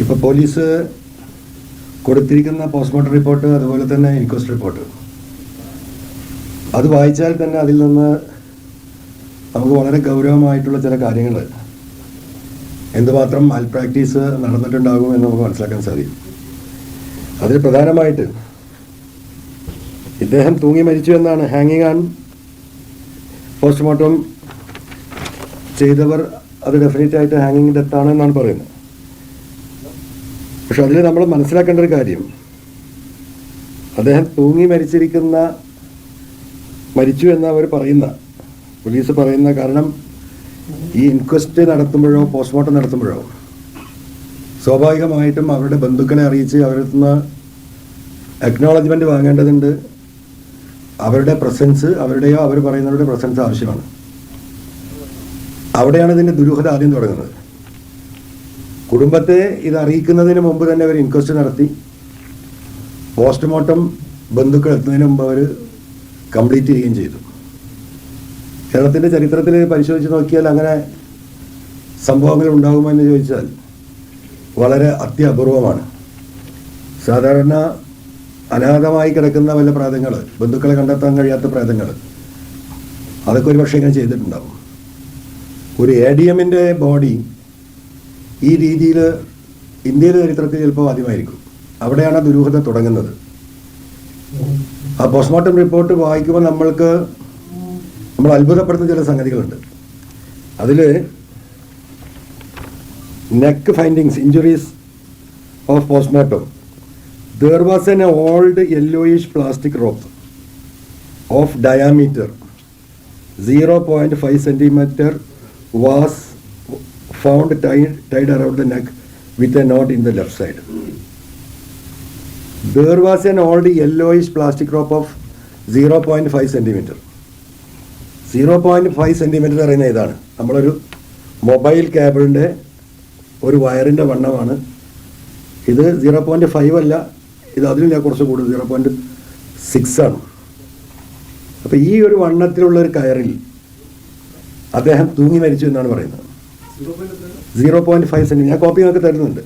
ഇപ്പോൾ പോലീസ് കൊടുത്തിരിക്കുന്ന postmortem report അതുപോലെ തന്നെ ഇൻക്വസ്റ്റ് റിപ്പോർട്ട്. അത് വായിച്ചാൽ തന്നെ അതിൽ നിന്ന് നമുക്ക് വളരെ ഗൗരവമായിട്ടുള്ള ചില കാര്യങ്ങൾ എന്തുമാത്രം മാൽ പ്രാക്ടീസ് നടന്നിട്ടുണ്ടാകും എന്ന് നമുക്ക് മനസ്സിലാക്കാൻ സാധിക്കും. അതിൽ പ്രധാനമായിട്ട് ഇദ്ദേഹം തൂങ്ങി മരിച്ചു എന്നാണ് ഹാങ്ങിങ് ആൺ പോസ്റ്റ്മോർട്ടം ചെയ്തവർ അത് ഡെഫിനറ്റ് ആയിട്ട് ഹാങ്ങിങ് ഡെത്താണ് എന്നാണ് പറയുന്നത്. പക്ഷെ അതിൽ നമ്മൾ മനസ്സിലാക്കേണ്ട ഒരു കാര്യം. അദ്ദേഹം തൂങ്ങി മരിച്ചിരിക്കുന്ന മരിച്ചു എന്ന് അവർ പറയുന്ന പോലീസ് പറയുന്ന കാരണം ഈ ഇൻക്വസ്റ്റ് നടത്തുമ്പോഴോ പോസ്റ്റ്മോർട്ടം നടത്തുമ്പോഴോ. സ്വാഭാവികമായിട്ടും അവരുടെ ബന്ധുക്കളെ അറിയിച്ച് അവരിൽ നിന്ന് അക്നോളജ്മെന്റ് വാങ്ങേണ്ടതുണ്ട്. അവരുടെ പ്രസൻസ് അവരുടെയോ അവർ പറയുന്നവരുടെ പ്രസൻസ് ആവശ്യമാണ്. അവിടെയാണ് ഇതിന്റെ ദുരൂഹത ആദ്യം തുടങ്ങുന്നത്. കുടുംബത്തെ ഇത് അറിയിക്കുന്നതിന് മുമ്പ് തന്നെ അവർ ഇൻക്വസ്റ്റ് നടത്തി. പോസ്റ്റ്മോർട്ടം ബന്ധുക്കൾ എത്തുന്നതിന് മുമ്പ് അവർ കംപ്ലീറ്റ് ചെയ്യുകയും ചെയ്തു. കേരളത്തിന്റെ ചരിത്രത്തിൽ പരിശോധിച്ച് നോക്കിയാൽ അങ്ങനെ സംഭവങ്ങൾ ഉണ്ടാകുമോ എന്ന് ചോദിച്ചാൽ വളരെ അത്യപൂർവമാണ്. സാധാരണ അനാഥമായി കിടക്കുന്ന വല്ല പ്രാതങ്ങൾ ബന്ധുക്കളെ കണ്ടെത്താൻ കഴിയാത്ത പ്രാതങ്ങൾ അതൊക്കെ ഒരു പക്ഷേ ഇങ്ങനെ ചെയ്തിട്ടുണ്ടാവും. ഒരു എ ഡി എമ്മിന്റെ ബോഡി ഈ രീതിയിൽ ഇന്ത്യയിലെ ചരിത്രത്തിൽ ചിലപ്പോൾ ആദ്യമായിരിക്കും. അവിടെയാണ് ദുരൂഹത തുടങ്ങുന്നത്. ആ പോസ്റ്റ്മോർട്ടം റിപ്പോർട്ട് വായിക്കുമ്പോൾ നമ്മൾക്ക് നമ്മൾ അത്ഭുതപ്പെടുന്ന ചില സംഗതികളുണ്ട്. അതിൽ neck findings injuries of postmortem there was an old yellowish plastic rope of diameter zero point five centimetre was found tied, tied around the neck with a knot in the left side. There was an old yellowish plastic rope of 0.5 centimeter. Zero point five centimetre പറയുന്ന ഇതാണ്. നമ്മളൊരു mobile കേബിളിന്റെ ഒരു വയറിന്റെ വണ്ണമാണ്. ഇത് zero point five അല്ല. ഇത് അതിലും ഞാൻ കുറച്ച് കൂടുതൽ സീറോ പോയിന്റ് സിക്സ് ആണ്. അപ്പോൾ ഈ ഒരു വണ്ണത്തിലുള്ള ഒരു കയറിൽ അദ്ദേഹം തൂങ്ങി മരിച്ചു എന്നാണ് പറയുന്നത്. സീറോ പോയിന്റ് ഫൈവ് സെന്റ് ഞാൻ കോപ്പി നിങ്ങൾക്ക് തരുന്നുണ്ട്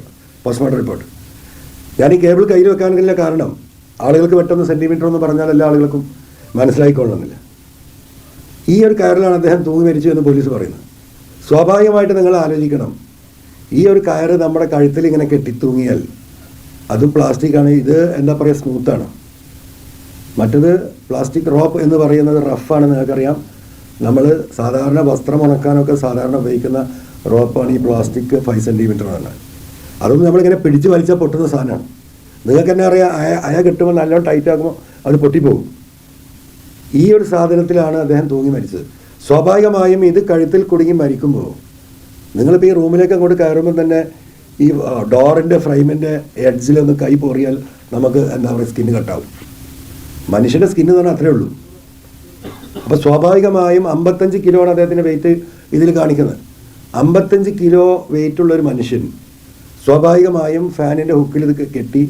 പോസ്റ്റ്മോർട്ടം റിപ്പോർട്ട് ഞാൻ ഈ കേബിൾ കയ്യിൽ വെക്കാനുള്ള കാരണം ആളുകൾക്ക് പെട്ടെന്ന് സെന്റിമീറ്റർ എന്ന് പറഞ്ഞാൽ എല്ലാ ആളുകൾക്കും മനസ്സിലായിക്കൊള്ളണമെന്നില്ല. ഈ ഒരു കയറിലാണ് അദ്ദേഹം തൂങ്ങി മരിച്ചു എന്ന് പോലീസ് പറയുന്നത്. സ്വാഭാവികമായിട്ട് നിങ്ങൾ ആലോചിക്കണം ഈ ഒരു കയറ് നമ്മുടെ കഴുത്തിൽ ഇങ്ങനെ കെട്ടിത്തൂങ്ങിയാൽ അതും പ്ലാസ്റ്റിക് ആണ് ഇത് എന്താ പറയുക സ്മൂത്താണ് മറ്റത് പ്ലാസ്റ്റിക് റോപ്പ് എന്ന് പറയുന്നത് റഫാണ് നിങ്ങൾക്കറിയാം. നമ്മൾ സാധാരണ വസ്ത്രം ഉണക്കാനൊക്കെ സാധാരണ ഉപയോഗിക്കുന്ന റോപ്പാണ് ഈ പ്ലാസ്റ്റിക് ഫൈവ് സെന്റിമീറ്റർ ആണ്. അതൊന്നും നമ്മളിങ്ങനെ പിടിച്ച് വലിച്ചാൽ പൊട്ടുന്ന സാധനമാണ്. നിങ്ങൾക്ക് തന്നെ അറിയാം അയ അയ കിട്ടുമ്പോൾ നല്ലോണം ടൈറ്റ് ആക്കുമ്പോൾ അത് പൊട്ടിപ്പോകും. ഈ ഒരു സാധനത്തിലാണ് അദ്ദേഹം തൂങ്ങി മരിച്ചത്. സ്വാഭാവികമായും ഇത് കഴുത്തിൽ കുടുങ്ങി മരിക്കുമ്പോൾ നിങ്ങളിപ്പോൾ ഈ റൂമിലേക്ക് അങ്ങോട്ട് കയറുമ്പോൾ തന്നെ ഈ ഡോറിന്റെ ഫ്രെയിമിന്റെ എഡ്ജിലൊന്ന് കൈ പൊറിയാൽ നമുക്ക് എന്താ പറയുക സ്കിന്ന് കട്ടാവും. മനുഷ്യന്റെ സ്കിന്ന് തന്നെ അത്രേ ഉള്ളൂ. അപ്പോൾ സ്വാഭാവികമായും അമ്പത്തഞ്ച് കിലോ ആണ് അദ്ദേഹത്തിന്റെ വെയിറ്റ് ഇതിൽ കാണിക്കുന്നത്. അമ്പത്തഞ്ച് കിലോ വെയിറ്റുള്ള ഒരു മനുഷ്യൻ സ്വാഭാവികമായും ഫാനിന്റെ ഹുക്കിൽ ഇത് കെട്ടി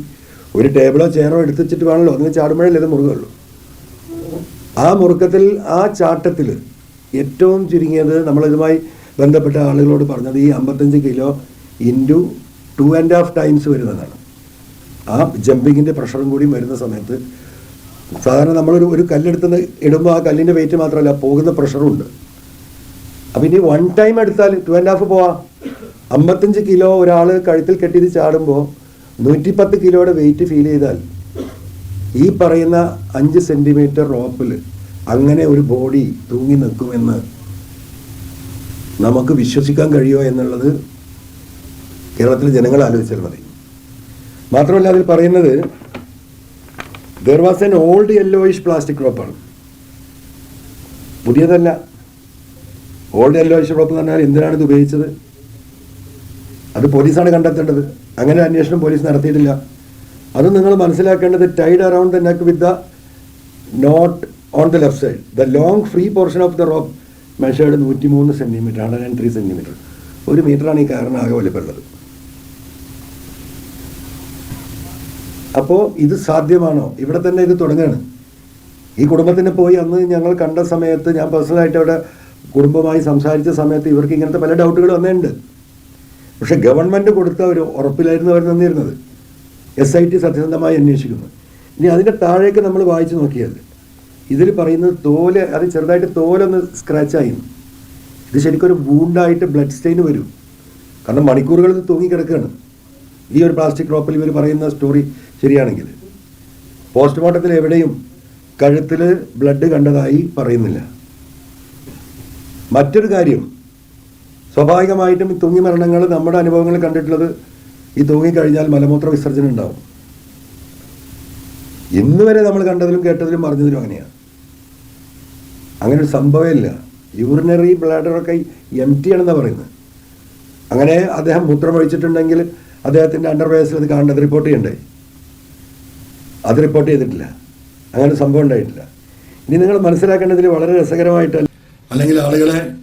ഒരു ടേബിളോ ചെയറോ എടുത്തു വെച്ചിട്ട് വേണമല്ലോ. അങ്ങനെ ചാടുമ്പോഴല്ലേ ഇത് മുറുകുള്ളൂ ആ മുറുക്കത്തിൽ ആ ചാട്ടത്തിൽ ഏറ്റവും ചുരുങ്ങിയത് നമ്മളിതുമായി ബന്ധപ്പെട്ട ആളുകളോട് പറഞ്ഞത് ഈ അമ്പത്തഞ്ച് kilo into two and half times വരുന്നതാണ്. ആ ജമ്പിങ്ങിന്റെ പ്രഷറും കൂടി വരുന്ന സമയത്ത് സാധാരണ നമ്മളൊരു ഒരു കല്ലെടുത്ത് ഇടുമ്പോൾ ആ കല്ലിന്റെ വെയിറ്റ് മാത്രമല്ല പോകുന്ന പ്രഷറും ഉണ്ട്. അപ്പം ഇനി വൺ ടൈം എടുത്താൽ ടു ആൻഡ് ഹാഫ് പോവാ. അമ്പത്തഞ്ച് കിലോ ഒരാൾ കഴുത്തിൽ കെട്ടിയത് ചാടുമ്പോൾ നൂറ്റിപ്പത്ത് കിലോയുടെ വെയിറ്റ് ഫീൽ ചെയ്താൽ ഈ പറയുന്ന അഞ്ച് സെന്റിമീറ്റർ റോപ്പിൽ അങ്ങനെ ഒരു ബോഡി തൂങ്ങി നിൽക്കുമെന്ന് നമുക്ക് വിശ്വസിക്കാൻ കഴിയുമോ എന്നുള്ളത് കേരളത്തിലെ ജനങ്ങൾ ആലോചിച്ചാൽ മതി. മാത്രമല്ല അതിൽ പറയുന്നത് there was an old yellowish plastic റോപ്പാണ് പുതിയതല്ല. ഓൾഡ് യെല്ലോയിഷ് റോപ്പ് എന്ന് പറഞ്ഞാൽ എന്തിനാണ് ഇത് ഉപയോഗിച്ചത്? അത് പോലീസാണ് കണ്ടെത്തേണ്ടത്. അങ്ങനെ അന്വേഷണം പോലീസ് നടത്തിയിട്ടില്ല. അത് നിങ്ങൾ മനസ്സിലാക്കേണ്ടത് tied around the neck with the knot on the left side the long free portion of the rope measured നൂറ്റി മൂന്ന് centimetre hundred and three centimetre ഒരു മീറ്ററാണ് ഈ കാരണം ആകെ വലിപ്പമുള്ളത് അപ്പോൾ ഇത് സാധ്യമാണോ? ഇവിടെ തന്നെ ഇത് തുടങ്ങുകയാണ്. ഈ കുടുംബത്തിന് പോയി അന്ന് ഞങ്ങൾ കണ്ട സമയത്ത് ഞാൻ പേഴ്സണലായിട്ട് അവിടെ കുടുംബമായി സംസാരിച്ച സമയത്ത് ഇവർക്ക് ഇങ്ങനത്തെ പല ഡൗട്ടുകൾ വന്നിട്ടുണ്ട്. പക്ഷെ ഗവൺമെന്റ് കൊടുത്ത ഒരു ഉറപ്പിലായിരുന്നു അവർ തന്നിരുന്നത്. എസ് ഐ ടി സത്യസന്ധമായി അന്വേഷിക്കുന്നു. ഇനി അതിന്റെ താഴേക്ക് നമ്മൾ വായിച്ചു നോക്കിയാൽ ഇതിൽ പറയുന്നത് തോൽ അത് ചെറുതായിട്ട് തോലൊന്ന് സ്ക്രാച്ചായി ഇത് ശരിക്കും ഒരു വൂണ്ടായിട്ട് ബ്ലഡ് സ്റ്റെയിൻ വരും. കാരണം മണിക്കൂറുകളിൽ തൂങ്ങിക്കിടക്കുകയാണ്. ഈ ഒരു പ്ലാസ്റ്റിക് ഡ്രോപ്പിൽ ഇവർ പറയുന്ന സ്റ്റോറി ശരിയാണെങ്കിൽ. പോസ്റ്റ്മോർട്ടത്തിൽ എവിടെയും കഴുത്തിൽ ബ്ലഡ് കണ്ടതായി പറയുന്നില്ല. മറ്റൊരു കാര്യം. സ്വാഭാവികമായിട്ടും ഈ തൂങ്ങി മരണങ്ങൾ നമ്മുടെ അനുഭവങ്ങൾ കണ്ടിട്ടുള്ളത് ഈ തൂങ്ങിക്കഴിഞ്ഞാൽ മലമൂത്ര വിസർജനം ഉണ്ടാവും. ഇന്ന് വരെ നമ്മൾ കണ്ടതിലും കേട്ടതിലും അറിഞ്ഞതിലും അങ്ങനെയാണ് അങ്ങനെ ഒരു സംഭവമില്ല. യൂറിനറി ബ്ലാഡറൊക്കെ എം ടി ആണെന്നാണ് പറയുന്നത്. അങ്ങനെ അദ്ദേഹം മൂത്രം ഒഴിച്ചിട്ടുണ്ടെങ്കിൽ അദ്ദേഹത്തിന്റെ അണ്ടർവയസിൽ അത് കാണേണ്ടത് റിപ്പോർട്ട് ചെയ്യണ്ടേ? അത് റിപ്പോർട്ട് ചെയ്തിട്ടില്ല. അങ്ങനെ സംഭവം ഉണ്ടായിട്ടില്ല. ഇനി നിങ്ങൾ മനസ്സിലാക്കേണ്ടതിൽ വളരെ രസകരമായിട്ട് അല്ലെങ്കിൽ ആളുകളെ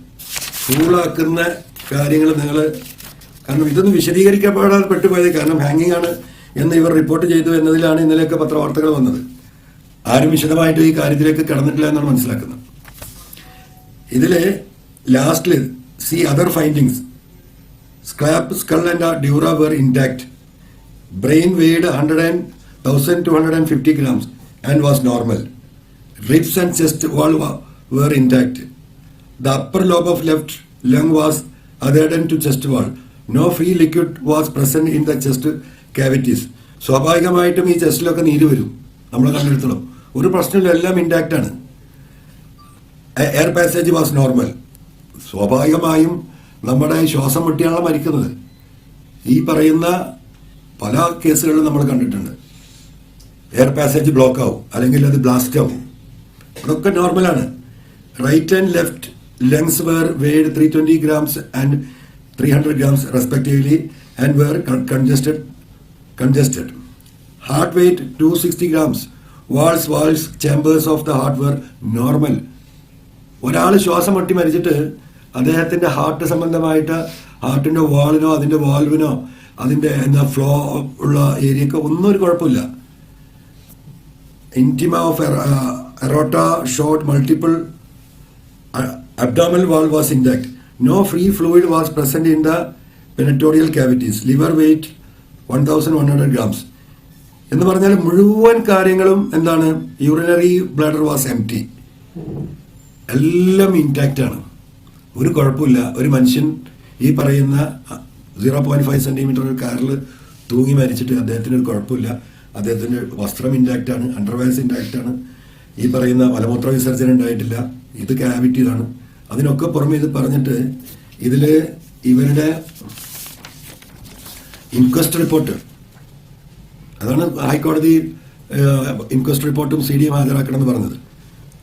ഫൂളാക്കുന്ന കാര്യങ്ങൾ നിങ്ങൾ കാരണം ഇതൊന്നും വിശദീകരിക്കപ്പെടാതെ പെട്ടുപോയത് കാരണം ഹാങ്ങിങ് ആണ് എന്ന് ഇവർ റിപ്പോർട്ട് ചെയ്തു എന്നതിലാണ് ഇന്നലെയൊക്കെ പത്രവാർത്തകൾ വന്നത് ആരും വിശദമായിട്ട് ഈ കാര്യത്തിലേക്ക് കടന്നിട്ടില്ല എന്നാണ് മനസ്സിലാക്കുന്നത് ഇതിൽ ലാസ്റ്റിൽ C other findings scalp skull and dura were intact. Brain weighed 1,250 grams and was normal. Ribs and chest wall wa- were intact. The upper lobe of left lung was adherent to chest wall. No free liquid was present in the chest cavities. സ്വാഭാവികമായിട്ടും ഈ ചെസ്റ്റിലൊക്കെ നീര് വരും. നമ്മൾ കണ്ടെടുത്തോളും. ഒരു പ്രശ്നമില്ല എല്ലാം intact ആണ്. Air passage was normal സ്വാഭാവികമായും നമ്മുടെ ശ്വാസം മുട്ടിയാണല്ലോ മരിക്കുന്നത്. ഈ പറയുന്ന പല കേസുകളിലും നമ്മൾ കണ്ടിട്ടുണ്ട്. എയർ പാസേജ് ബ്ലോക്ക് ആവും അല്ലെങ്കിൽ അത് ബ്ലാസ്റ്റ് ആവും. അതൊക്കെ നോർമലാണ് right and left weighed three twenty grams and three hundred grams respectively and were congested congested heart weight two sixty grams walls walls chambers of the heart were normal ഒരാൾ ശ്വാസം മുട്ടി മരിച്ചിട്ട് അദ്ദേഹത്തിന്റെ ഹാർട്ട് സംബന്ധമായിട്ട് ഹാർട്ടിന്റെ വാളിനോ അതിന്റെ വാൽവിനോ അതിന്റെ എന്താ ഫ്ലോ ഉള്ള ഏരിയക്ക് ഒന്നും ഒരു കുഴപ്പമില്ല. Uh, aorta showed multiple uh, abdominal wall was intact. No free fluid was present in the penetorial cavities. Liver weight 1100 grams. എന്ന് പറഞ്ഞാൽ മുഴുവൻ കാര്യങ്ങളും എന്താണ്? Urinary bladder was empty എല്ലാം ഇൻടാക്റ്റ് ആണ്. ഒരു കുഴപ്പമില്ല. ഒരു മനുഷ്യൻ ഈ പറയുന്ന സീറോ പോയിന്റ് ഫൈവ് സെന്റിമീറ്റർ ഒരു കാറിൽ തൂങ്ങി മരിച്ചിട്ട് അദ്ദേഹത്തിന് ഒരു കുഴപ്പമില്ല. അദ്ദേഹത്തിന്റെ വസ്ത്രം ഇൻടാക്റ്റ് ആണ് അണ്ടർവെയർസ് ഇൻടാക്റ്റ് ആണ്. ഈ പറയുന്ന മലമൂത്ര വിസർജനം ഉണ്ടായിട്ടില്ല. ഇത് ക്യാവിറ്റി ആണ് അതിനൊക്കെ പുറമെ ഇത് പറഞ്ഞിട്ട് ഇതിൽ ഇവരുടെ ഇൻക്വസ്റ്റ് റിപ്പോർട്ട് അതാണ് ഹൈക്കോടതി ഇൻക്വസ്റ്റ് റിപ്പോർട്ടും സി ഡി എം ഹാജരാക്കണം എന്ന് പറഞ്ഞത്.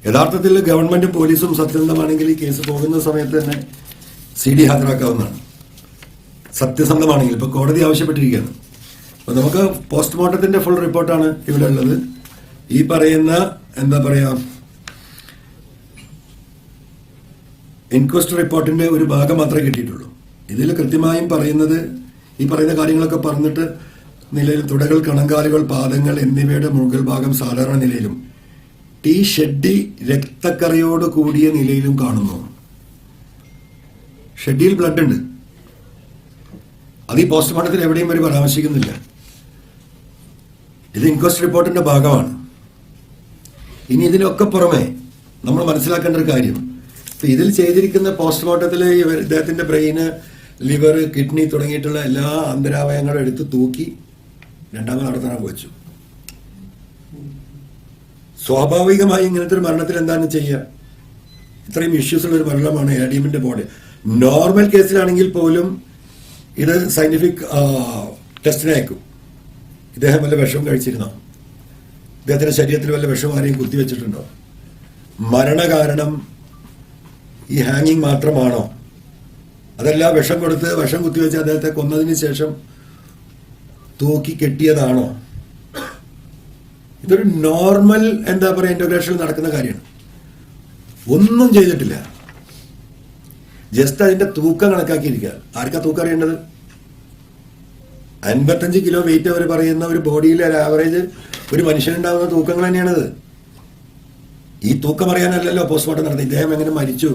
യഥാർത്ഥത്തിൽ ഗവൺമെന്റും പോലീസും സത്യസന്ധമാണെങ്കിൽ ഈ കേസ് പോകുന്ന സമയത്ത് തന്നെ സി ഡി ഹാജരാക്കാവുന്നതാണ്. സത്യസന്ധമാണെങ്കിൽ ഇപ്പൊ കോടതി ആവശ്യപ്പെട്ടിരിക്കുകയാണ്. അപ്പോൾ നമുക്ക് പോസ്റ്റ്മോർട്ടത്തിന്റെ ഫുൾ റിപ്പോർട്ടാണ് ഇവിടെ ഉള്ളത്. ഈ പറയുന്ന എന്താ പറയാ ഇൻക്വസ്റ്റ് റിപ്പോർട്ടിന്റെ ഒരു ഭാഗം മാത്രമേ കിട്ടിയിട്ടുള്ളൂ. ഇതിൽ കൃത്യമായും പറയുന്നത് ഈ പറയുന്ന കാര്യങ്ങളൊക്കെ പറഞ്ഞിട്ട് നിലയിൽ തുടകൾ കണങ്കാലുകൾ പാദങ്ങൾ എന്നിവയുടെ മുകൾ ഭാഗം സാധാരണ നിലയിലും ടീ ഷെഡി രക്തക്കറയോട് കൂടിയ നിലയിലും കാണുന്നു. ഷെഡിയിൽ ബ്ലഡ് ഉണ്ട്. അത് ഈ പോസ്റ്റ്മോർട്ടത്തിൽ എവിടെയും ഒരു പരാമർശിക്കുന്നില്ല. ഇത് ഇൻക്വസ്റ്റ് റിപ്പോർട്ടിന്റെ ഭാഗമാണ്. ഇനി ഇതിനൊക്കെ പുറമെ നമ്മൾ മനസ്സിലാക്കേണ്ട ഒരു കാര്യം ഇതിൽ ചെയ്തിരിക്കുന്ന പോസ്റ്റ്മോർട്ടത്തിൽ ഇദ്ദേഹത്തിന്റെ ബ്രെയിന് ലിവർ കിഡ്നി തുടങ്ങിയിട്ടുള്ള എല്ലാ അന്തരാവയങ്ങളും എടുത്ത് തൂക്കി രണ്ടാമത് നടത്താൻ വെച്ചു. സ്വാഭാവികമായി ഇങ്ങനത്തെ ഒരു മരണത്തിൽ എന്താണ് ചെയ്യുക ഇത്രയും ഇഷ്യൂസ് ഉള്ള ഒരു മരണമാണ് എഡിയമിന്റെ ബോഡി നോർമൽ കേസിലാണെങ്കിൽ പോലും ഇത് സയന്റിഫിക് ടെസ്റ്റിന് അയക്കും. ഇദ്ദേഹം വല്ല വിഷം കഴിച്ചിരുന്നോ? ഇദ്ദേഹത്തിന്റെ ശരീരത്തിൽ വല്ല വിഷം ആരെയും കുത്തിവെച്ചിട്ടുണ്ടോ? മരണകാരണം ഈ ഹാങ്ങിങ് മാത്രമാണോ? അതല്ല വിഷം കൊടുത്ത് വിഷം കുത്തിവെച്ച് അദ്ദേഹത്തെ കൊന്നതിന് ശേഷം തൂക്കി കെട്ടിയതാണോ? ഇതൊരു നോർമൽ എന്താ പറയുക ഇന്റഗ്രേഷൻ നടക്കുന്ന കാര്യമാണ്. ഒന്നും ചെയ്തിട്ടില്ല. ജസ്റ്റ് അതിന്റെ തൂക്കം കണക്കാക്കിയിരിക്കുക. ആർക്കാ തൂക്കം അറിയേണ്ടത്? അൻപത്തഞ്ച് കിലോ വെയിറ്റ് അവർ പറയുന്ന ഒരു ബോഡിയിലെ ആവറേജ് ഒരു മനുഷ്യനുണ്ടാകുന്ന തൂക്കങ്ങൾ തന്നെയാണത്. ഈ തൂക്കം അറിയാനല്ലല്ലോ പോസ്റ്റ്മോർട്ടം നടത്തി ഇദ്ദേഹം എങ്ങനെ മരിച്ചു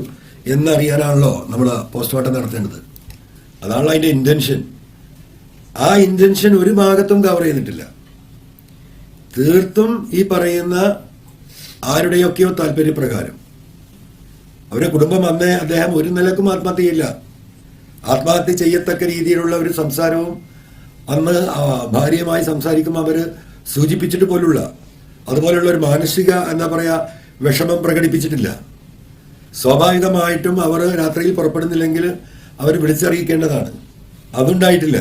എന്നറിയാനാണല്ലോ നമ്മൾ പോസ്റ്റ്മോർട്ടം നടത്തേണ്ടത്. അതാണല്ലോ അതിന്റെ ഇന്റൻഷൻ ആ ഇന്റൻഷൻ ഒരു ഭാഗത്തും കവർ ചെയ്തിട്ടില്ല. തീർത്തും ഈ പറയുന്ന ആരുടെയൊക്കെയോ താല്പര്യപ്രകാരം. അവരുടെ കുടുംബം അന്നേ അദ്ദേഹം ഒരു നിലക്കും ആത്മഹത്യ ചെയ്യില്ല ആത്മഹത്യ ചെയ്യത്തക്ക രീതിയിലുള്ള ഒരു സംസാരവും അന്ന് ഭാര്യയുമായി സംസാരിക്കുമ്പോൾ അവർ സൂചിപ്പിച്ചിട്ട് പോലുള്ള അതുപോലെയുള്ള ഒരു മാനസിക എന്താ പറയാ വിഷമം പ്രകടിപ്പിച്ചിട്ടില്ല. സ്വാഭാവികമായിട്ടും അവർ രാത്രിയിൽ പുറപ്പെടുന്നില്ലെങ്കിൽ അവർ വിളിച്ചറിയിക്കേണ്ടതാണ്. അതുണ്ടായിട്ടില്ല.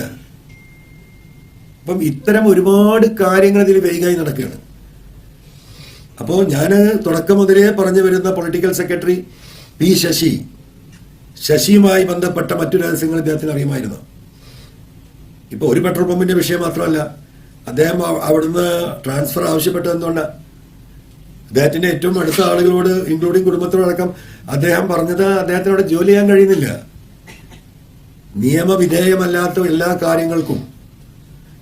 അപ്പം ഇത്തരം ഒരുപാട് കാര്യങ്ങൾ ഇതിൽ വേഗമായി നടക്കുകയാണ്. അപ്പോൾ ഞാൻ തുടക്കം മുതലേ പറഞ്ഞു വരുന്ന പൊളിറ്റിക്കൽ സെക്രട്ടറി പി ശശി ശശിയുമായി ബന്ധപ്പെട്ട മറ്റു രഹസ്യങ്ങൾ ഇദ്ദേഹത്തിന് അറിയുമായിരുന്നു. ഇപ്പൊ ഒരു പെട്രോൾ പമ്പിന്റെ വിഷയം മാത്രമല്ല അദ്ദേഹം അവ- അവിടുന്ന് ട്രാൻസ്ഫർ ആവശ്യപ്പെട്ടത് എന്തുകൊണ്ടാണ് അദ്ദേഹത്തിന്റെ ഏറ്റവും അടുത്ത ആളുകളോട് ഇൻക്ലൂഡിങ് കുടുംബത്തോടക്കം അദ്ദേഹം പറഞ്ഞത് അദ്ദേഹത്തിനോട് ജോലി ചെയ്യാൻ കഴിയുന്നില്ല. നിയമവിധേയമല്ലാത്ത എല്ലാ കാര്യങ്ങൾക്കും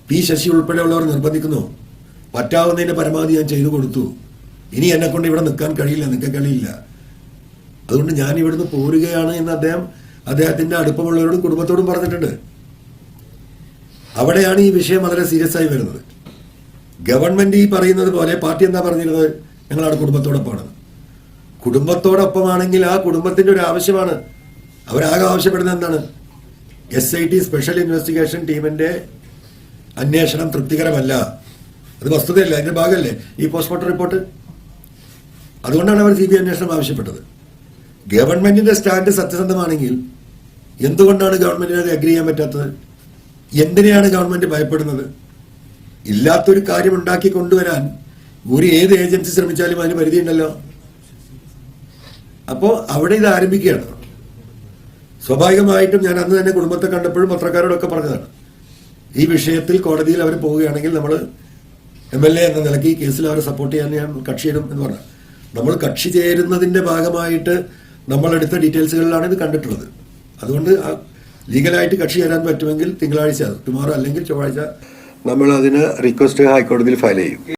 പി ശശി ഉൾപ്പെടെയുള്ളവർ നിർബന്ധിക്കുന്നു. പറ്റാവുന്നതിന്റെ പരമാവധി ഞാൻ ചെയ്തു കൊടുത്തു. ഇനി എന്നെ കൊണ്ട് ഇവിടെ നിൽക്കാൻ കഴിയില്ല നിൽക്കാൻ കഴിയില്ല. അതുകൊണ്ട് ഞാൻ ഇവിടുന്ന് പോരുകയാണ് എന്ന് അദ്ദേഹം അദ്ദേഹത്തിന്റെ അടുപ്പമുള്ളവരോടും കുടുംബത്തോടും പറഞ്ഞിട്ടുണ്ട്. അവിടെയാണ് ഈ വിഷയം വളരെ സീരിയസ് ആയി വരുന്നത്. ഗവൺമെന്റ് ഈ പറയുന്നത് പോലെ പാർട്ടി എന്താ പറഞ്ഞിരുന്നത്? ഞങ്ങളാണ് കുടുംബത്തോടൊപ്പമാണ്. കുടുംബത്തോടൊപ്പമാണെങ്കിൽ ആ കുടുംബത്തിന്റെ ഒരു ആവശ്യമാണ്. അവരാകെ ആവശ്യപ്പെടുന്നത് എന്താണ്? S I T special investigation ടീമിന്റെ അന്വേഷണം തൃപ്തികരമല്ല. അത് വസ്തുതയല്ല അതിന്റെ ഭാഗമല്ലേ ഈ പോസ്റ്റ്മോർട്ടം റിപ്പോർട്ട് അതുകൊണ്ടാണ് അവർ സി ബി അന്വേഷണം ആവശ്യപ്പെട്ടത്. ഗവൺമെന്റിന്റെ സ്റ്റാൻഡ് സത്യസന്ധമാണെങ്കിൽ എന്തുകൊണ്ടാണ് ഗവൺമെന്റിന് അത് അഗ്രി ചെയ്യാൻ പറ്റാത്തത്? എന്തിനെയാണ് ഗവൺമെന്റ് ഭയപ്പെടുന്നത്? ഇല്ലാത്തൊരു കാര്യം ഉണ്ടാക്കി കൊണ്ടുവരാൻ ഒരു ഏത് ഏജൻസി ശ്രമിച്ചാലും അതിന് പരിധി ഉണ്ടല്ലോ അപ്പോൾ അവിടെ ഇത് ആരംഭിക്കുകയാണ്. സ്വാഭാവികമായിട്ടും ഞാൻ അന്ന് തന്നെ കുടുംബത്തെ കണ്ടപ്പോഴും പത്രക്കാരോടൊക്കെ പറഞ്ഞതാണ്. ഈ വിഷയത്തിൽ കോടതിയിൽ അവർ പോവുകയാണെങ്കിൽ നമ്മൾ എം എൽ എ എന്ന നിലയ്ക്ക് ഈ കേസിൽ അവരെ സപ്പോർട്ട് ചെയ്യാൻ ഞാൻ കക്ഷി കക്ഷിയിടും എന്ന് പറഞ്ഞു. നമ്മൾ കക്ഷി ചേരുന്നതിന്റെ ഭാഗമായിട്ട് നമ്മൾ എടുത്ത ഡീറ്റെയിൽസുകളിലാണ് ഇത് കണ്ടിട്ടുള്ളത്. അതുകൊണ്ട് ലീഗലായിട്ട് കക്ഷി ചേരാൻ പറ്റുമെങ്കിൽ തിങ്കളാഴ്ച ടുമാറോ അല്ലെങ്കിൽ ചൊവ്വാഴ്ച നമ്മൾ അതിന് റിക്വസ്റ്റ് ഹൈക്കോടതിയിൽ ഫയൽ ചെയ്യും.